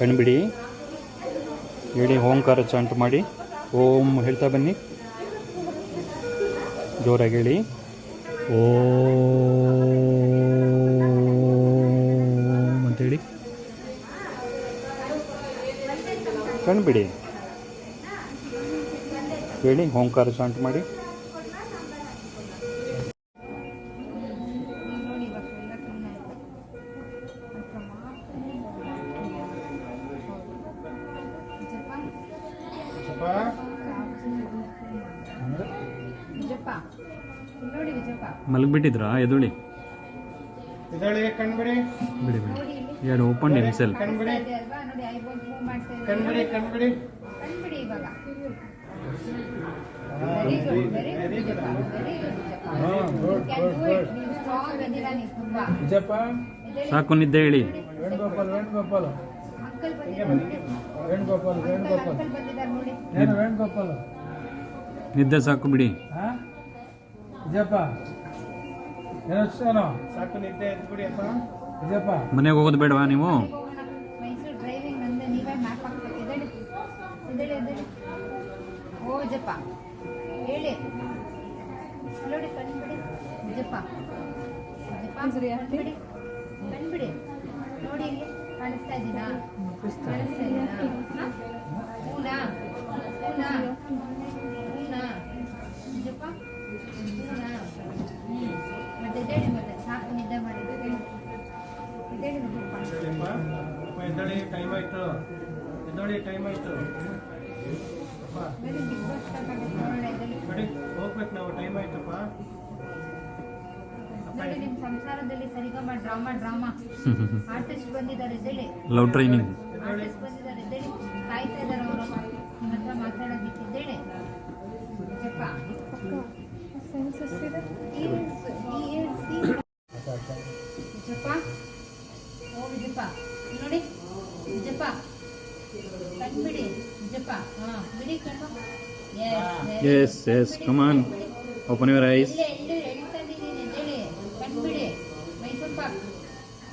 ಕಣ್ಬಿಡಿ. ಹೇಳಿ, ಓಂಕಾರ ಚಾಂಟ್ ಮಾಡಿ. ಓಂ ಹೇಳ್ತಾ ಬನ್ನಿ. ಜೋರಾಗಿ ಹೇಳಿ. ಓಂ ಅಂತೇಳಿ ಕಣ್ಬಿಡಿ. ಹೇಳಿ, ಓಂಕಾರ ಚಾಂಟ್ ಮಾಡಿ. ಮಲಗಿಬಿಟ್ಟಿದ್ರಾ? ಎದುಳಿ. ಕಣ್ಬಿಡಿ. ಬಿಡಿ ಬಿಡಿ. ಎರಡು ಓಪನ್ ಹಿಮ್ಸೆಲ್ ಕಣ್ಬಿಡಿ. ಕಣ್ಬಿಡಿ ಕಣ್ಬಿಡಿ ಕಣ್ಬಿಡಿ. ಇವಾಗ. ಸಾಕು ನಿದ್ದೆ ಹೇಳಿ. ವೇಣುಗೋಪಾಲ್ ವೇಣುಗೋಪಾಲ್. ಅಂಕಲ್ ವೇಣುಗೋಪಾಲ್ ವೇಣುಗೋಪಾಲ್. ಏನು ನಿದ್ದೆ ಸಾಕು ಬಿಡಿ. ಏನೋ ಸಾಕು ನಿದ್ದೆ ಮನೆಗೆ ಹೋಗೋದು ಬೇಡವಾ ನೀವು? ಹೋಗೋಣ. ಮೈಸೂರು ಡ್ರೈವಿಂಗ್ ನಂದೆ ನೀವೇ ಮ್ಯಾಪ್ ಹಾಕ್ಬೇಕು. ಎದ್ದೇಳಿ ಎದ್ದೇಳಿ ಎದ್ದೇಳಿ. ಓ ಜಪ್ಪ ಹೇಳಿ. ನೋಡಿ ಕಣ್ಬಿಡಿ ಜಪ್ಪ ಜಪ್ಪ ನೋಡಿ ಇಲ್ಲಿ ಕಾಣಿಸ್ತಾ ಇದ್ದೀನಾ ಕಾಣಿಸ್ತಾ ಇದ್ದೀನಾ ಹಾ? ಹೂನಾ ಹೂನಾ ಹೂನಾ ಜಪ್ಪ ಹೂನಾ ಹ್ಮ್ ಮತ್ತೆ ಎದ್ದೇಳಿ ಮತ್ತೆ ಸಾಕು ನಿದ್ದೆ ಮಾಡಿದ್ದು ಎದ್ದೇಳಿ ಜಪ್ಪ ಅಪ್ಪ ಎದ್ದಳಿ ಟೈಮ್ ಆಯ್ತು ಎದ್ದಳಿ ಟೈಮ್ ಆಯ್ತು ಅಪ್ಪ ಬನ್ನಿ ಬಿಗ್ ಬಾಸ್ ಸ್ಟಾರ್ಟ್ ಆಗುತ್ತೆ ನೋಡೋಣ ಎದ್ದೇಳಿ ಬಿಡಿ ಹೋಗ್ಬೇಕು ನಾವು ಟೈಮ್ ಆಯ್ತಪ್ಪ ನೋಡಿ ನಿಮ್ಮ ಸಂಸಾರದಲ್ಲಿ ಸರಿಗಮ ಡ್ರಾಮಾ ಡ್ರಾಮಾ. ಆರ್ಟಿಸ್ಟ್ ಬಂದಿದ್ದಾರೆ ಎದ್ದೇಳಿ ಲವ್ ಟ್ರೈನಿಂಗ್ ಆರ್ಟಿಸ್ಟ್ ಬಂದಿದ್ದಾರೆ ಎದ್ದೇಳಿ ಕಾಯ್ತಾ ಇದ್ದಾರೆ ಅವರು. ನಿಮ್ಮ ಹತ್ರ ಮಾತಾಡೋದಕ್ಕೆ ಎದ್ದೇಳಿ ಸಿ ಜಪ್ಪ ಓ ವಿಜಪ್ಪ ನೋಡಿ. ವಿಜಪ್ಪ ಕಣ್ಬಿಡಿ ವಿಜಪ್ಪ ಹಾ ಬಿಡಿ ಕಣ್ಣು. Yes yes come on open your eyes